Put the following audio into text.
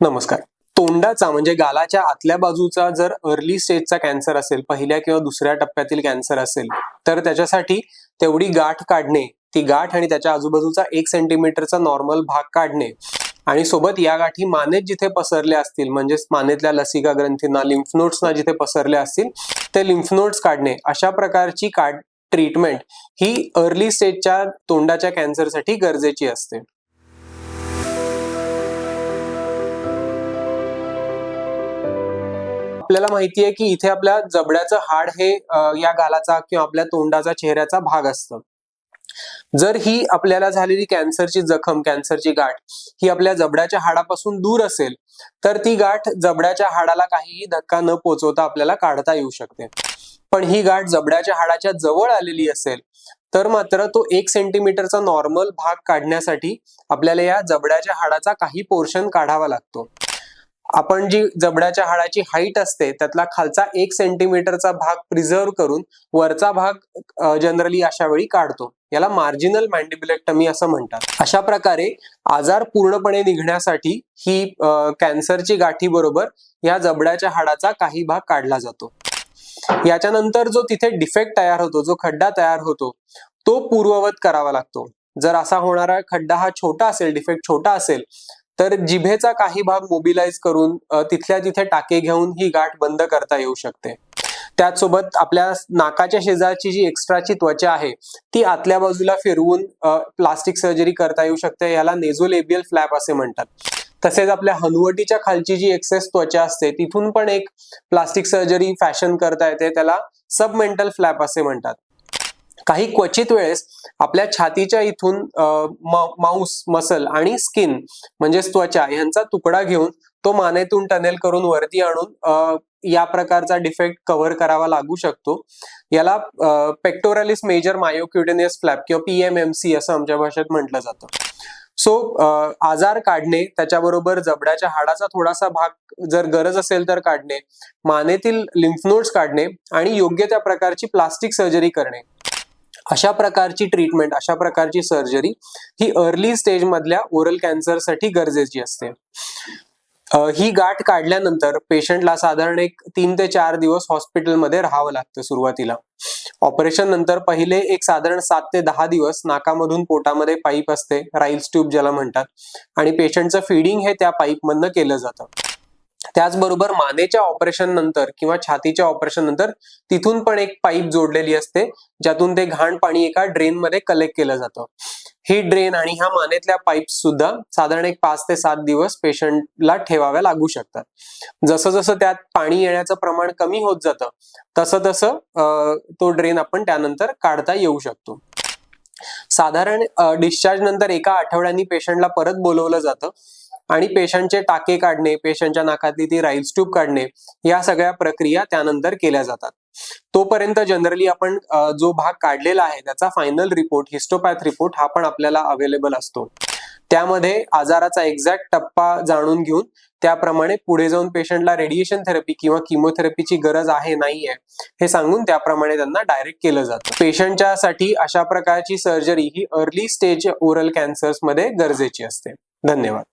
नमस्कार. तोंडाचा म्हणजे गालाच्या आतल्या बाजूचा जर अर्ली स्टेजचा कॅन्सर असेल पहिल्या किंवा दुसऱ्या टप्प्यातील कॅन्सर असेल तर त्याच्यासाठी तेवढी गाठ काढणे ती गाठ आणि त्याच्या आजूबाजूचा एक सेंटीमीटरचा नॉर्मल भाग काढणे आणि सोबत या गाठी मानेत जिथे पसरल्या असतील म्हणजेच मानेतल्या लसिका ग्रंथींना लिम्फनोट्सना जिथे पसरल्या असतील ते लिम्फनोट्स काढणे अशा प्रकारची काढ ट्रीटमेंट ही अर्ली स्टेजच्या तोंडाच्या कॅन्सरसाठी गरजेची असते. आपल्याला माहिती आहे की इथे आपल्या जबड्याचं हाड हे या गालाचा किंवा आपल्या तोंडाचा चेहऱ्याचा भाग असतं. जर ही आपल्याला झालेली कॅन्सरची जखम कॅन्सरची गाठ ही आपल्या जबड्याच्या हाडापासून दूर असेल तर ती गाठ जबड्याच्या हाडाला काहीही धक्का न पोचवता आपल्याला काढता येऊ शकते. पण ही गाठ जबड्याच्या हाडाच्या जवळ आलेली असेल तर मात्र तो एक सेंटीमीटरचा नॉर्मल भाग काढण्यासाठी आपल्याला या जबड्याच्या हाडाचा काही पोर्शन काढावा लागतो. आपण जी जबड्याच्या हाडाची हाईट असते त्यातला खालचा एक सेंटीमीटरचा भाग प्रिझर्व करून वरचा भाग जनरली अशा वेळी काढतो. याला मार्जिनल मॅन्डिब्युलेक्टमी असं म्हणतात. अशा प्रकारे आजार पूर्णपणे निघण्यासाठी ही कॅन्सरची गाठी बरोबर या जबड्याच्या हाडाचा काही भाग काढला जातो. याच्यानंतर जो तिथे डिफेक्ट तयार होतो जो खड्डा तयार होतो तो पूर्ववत करावा लागतो. जर असा होणारा खड्डा हा छोटा असेल डिफेक्ट छोटा असेल तर जिभेचा काही भाग मोबिलाइज करून तिथल्या तिथे टाके घेऊन ही गाठ बंद करता येऊ शकते. त्याचसोबत आपल्या नाकाच्या शेजारची जी एक्स्ट्राची त्वचा आहे ती आतल्या बाजूला फिरवून प्लास्टिक सर्जरी करता येऊ शकते. याला नेझोलेबियल फ्लॅप असे म्हणतात. तसेच आपल्या हनुवटीच्या खालची जी एक्सेस त्वचा असते तिथून पण एक प्लास्टिक सर्जरी फॅशन करता येते. त्याला सबमेंटल फ्लॅप असे म्हणतात. काही क्वचित वेळेस आपल्या छातीच्या इथून माउस मसल आणि स्किन म्हणजेच त्वचा यांचा तुकडा घेऊन तो मानेतून टनेल करून वरती आणून या प्रकारचा डिफेक्ट कव्हर करावा लागू शकतो. याला पेक्टोरलिस मेजर मायोक्युटेनियस फ्लॅप किंवा पीएमएमसी असं आमच्या भाषेत म्हटलं जातं. सो आजार काढणे त्याच्याबरोबर जबड्याच्या हाडाचा थोडासा भाग जर गरज असेल तर काढणे मानेतील लिम्फ नोड्स काढणे आणि योग्य त्या प्रकारची प्लास्टिक सर्जरी करणे. अशा प्रकारची ट्रीटमेंट अशा प्रकारची सर्जरी ही अर्ली स्टेज मधल्या ओरल कॅन्सरसाठी गरजेची असते. ही गाठ काढल्यानंतर पेशंटला साधारण एक तीन ते चार दिवस हॉस्पिटलमध्ये राहावं लागतं सुरुवातीला. ऑपरेशन नंतर पहिले एक साधारण सात ते दहा दिवस नाकामधून पोटामध्ये पाईप असते राईल्स ट्यूब ज्याला म्हणतात. आणि पेशंटचं फिडिंग हे त्या पाईपमधनं केलं जातं. त्याचबरोबर मानेच्या ऑपरेशन नंतर किंवा छातीच्या ऑपरेशन नंतर तिथून पण एक पाईप जोडलेली असते ज्यातून ते घाण पाणी एका ड्रेन मध्ये कलेक्ट केलं जातं. ही ड्रेन आणि ह्या मानेतल्या पाईप सुद्धा साधारण एक पाच ते सात दिवस पेशंटला ठेवाव्या लागू शकतात. जसं जसं त्यात पाणी येण्याचं प्रमाण कमी होत जातं तसं तसं तो ड्रेन आपण त्यानंतर काढता येऊ शकतो. साधारण डिस्चार्ज नंतर एका आठवड्यांनी पेशंटला परत बोलवलं जातं. आणि पेशंटचे टाके काढणे पेशंटच्या नाकातली ती राईल्स ट्यूब काढणे या सगळ्या प्रक्रिया त्यानंतर केल्या जातात. तोपर्यंत जनरली आपण जो भाग काढलेला आहे त्याचा फायनल रिपोर्ट हिस्टोपॅथ रिपोर्ट हा पण आपल्याला अवेलेबल असतो. त्यामध्ये आजाराचा एक्झॅक्ट टप्पा जाणून घेऊन त्याप्रमाणे पुढे जाऊन पेशंटला रेडिएशन थेरपी किंवा किमोथेरपीची गरज आहे नाहीये हे सांगून त्याप्रमाणे त्यांना डायरेक्ट केलं जातं. पेशंटच्या साठी अशा प्रकारची सर्जरी ही अर्ली स्टेज ओरल कॅन्सर्समध्ये गरजेची असते. धन्यवाद.